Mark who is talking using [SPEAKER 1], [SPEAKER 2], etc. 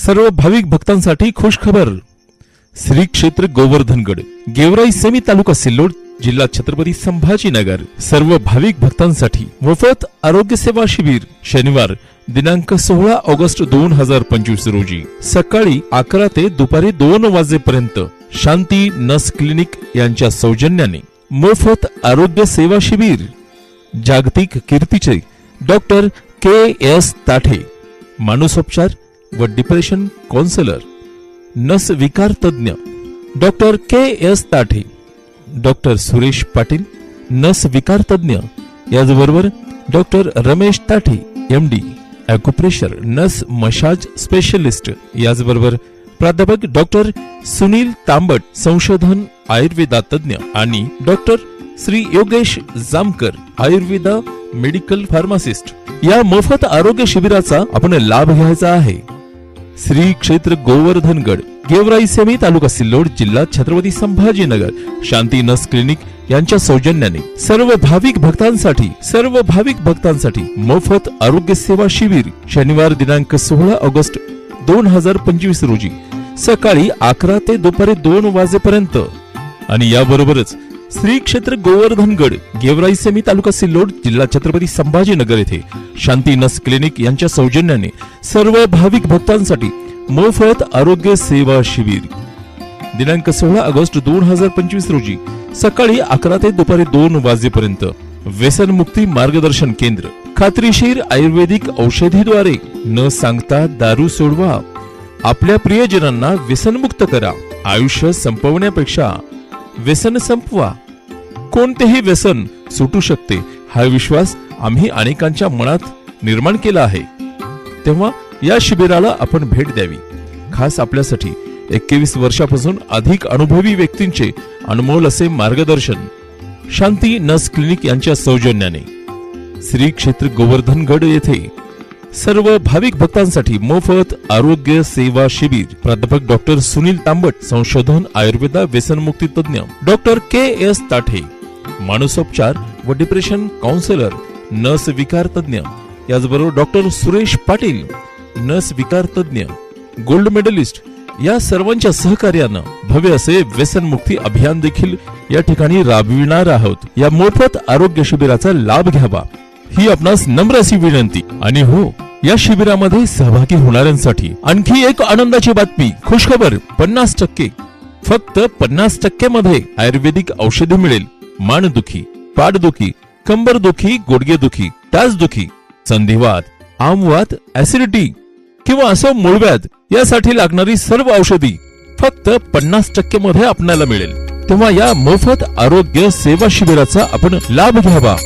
[SPEAKER 1] सर्व भाविक भक्तांसाठी खुश खबर श्री क्षेत्र गोवर्धनगड गेवराई सेमी तालुका सिल्लोड जिल्हा छत्रपती संभाजीनगर. सर्व भाविक भक्तांसाठी मोफत आरोग्य सेवा शिबिर शनिवार दिनांक सोळा ऑगस्ट दोन हजार पंचवीस रोजी. सकाळी अकरा ते दुपारी दोन वाजेपर्यंत शांती नस क्लिनिक यांच्या सौजन्याने मोफत आरोग्य सेवा शिबिर. जागतिक कीर्तीचे डॉक्टर के एस ताठे. मानसोपचार व डिप्रेशन काउन्सिलर नस विकार तज्ञ doctor K S Tathe doctor Suresh Patil नस विकार तज्ञ याचबरोबर doctor Ramesh Tathe M D acupressure नस मशाज स्पेशलिस्ट याचबरोबर प्राध्यापक डॉक्टर सुनील तांबट संशोधन आयुर्वेदा तज्ञ आणि doctor Shri Yogesh Jamkar Ayurveda medical pharmacist या मोफत आरोग्य शिबिराचा आपण लाभ घ्यायचा आहे. श्री क्षेत्र गोवर्धनगड गेवराई सेमी तालुका सिल्लोड जिल्हा छत्रपती संभाजीनगर शांती नस क्लिनिक यांच्या सौजन्याने सर्व भाविक भक्तांसाठी सर्व भाविक भक्तांसाठी मोफत आरोग्य सेवा शिबिर शनिवार दिनांक सोळा ऑगस्ट दोन हजार पंचवीस रोजी सकाळी अकरा ते दुपारी दोन वाजेपर्यंत. आणि याबरोबरच श्री क्षेत्र गोवर्धनगड गेवराई सेमी तालुका सिल्लोड जिल्हा छत्रपती संभाजीनगर येथे शांती नस क्लिनिक यांच्या सौजन्याने सर्व भाविक भक्तांसाठी मोफत आरोग्य सेवा शिबिर. दिनांक सोळा ऑगस्ट दोन हजार पंचवीस रोजी सकाळी अकरा ते दुपारी दोन वाजेपर्यंत व्यसनमुक्ती मार्गदर्शन केंद्र खात्रीशीर आयुर्वेदिक औषधीद्वारे न सांगता दारू सोडवा. आपल्या प्रियजनांना व्यसनमुक्त करा. आयुष्य संपवण्यापेक्षा व्यसन संपवा. कोणतेही व्यसन सुटू शकते. हा विश्वास आम्ही अनेकांच्या मनात निर्माण केला आहे. तेव्हा या शिबिराला आपण भेट द्यावी. खास आपल्यासाठी एकवीस वर्षापासून अधिक अनुभवी व्यक्तींचे अनमोल असे मार्गदर्शन. शांती नस क्लिनिक यांच्या सौजन्याने. श्री क्षेत्र गोवर्धनगड येथे सर्व भाविक भक्तांसाठी मोफत आरोग्य सेवा शिबिर. प्राध्यापक डॉक्टर सुनील तांबट संशोधन आयुर्वेदा व्यसनमुक्ती तज्ञ डॉक्टर के एस ताठे मानसोपचार व डिप्रेशन काउन्सिलर नस विकार तज्ञ याचबरोबर डॉक्टर सुरेश पाटील नस विकार तज्ञ गोल्ड मेडलिस्ट या सर्वांच्या सहकार्यानं भव्य असे व्यसनमुक्ती अभियान देखील या ठिकाणी राबविणार आहोत. या मोफत आरोग्य शिबिराचा लाभ घ्यावा. ही आपणास नम्र अशी विनंती. आणि हो या शिबिरामध्ये सहभागी होणाऱ्यांसाठी आणखी एक आनंदाची बातमी खुशखबर पन्नास टक्के. फक्त पन्नास टक्के मध्ये आयुर्वेदिक औषधे मिळेल. मानदुखी पाठदुखी कंबरदुखी गुडघेदुखी टाचदुखी संधिवात आमवात ऍसिडिटी किंवा असं मूळव्याध यासाठी लागणारी सर्व औषधी फक्त पन्नास टक्के मध्ये आपल्याला मिळेल. तेव्हा या मोफत आरोग्य सेवा शिबिराचा आपण लाभ घ्यावा.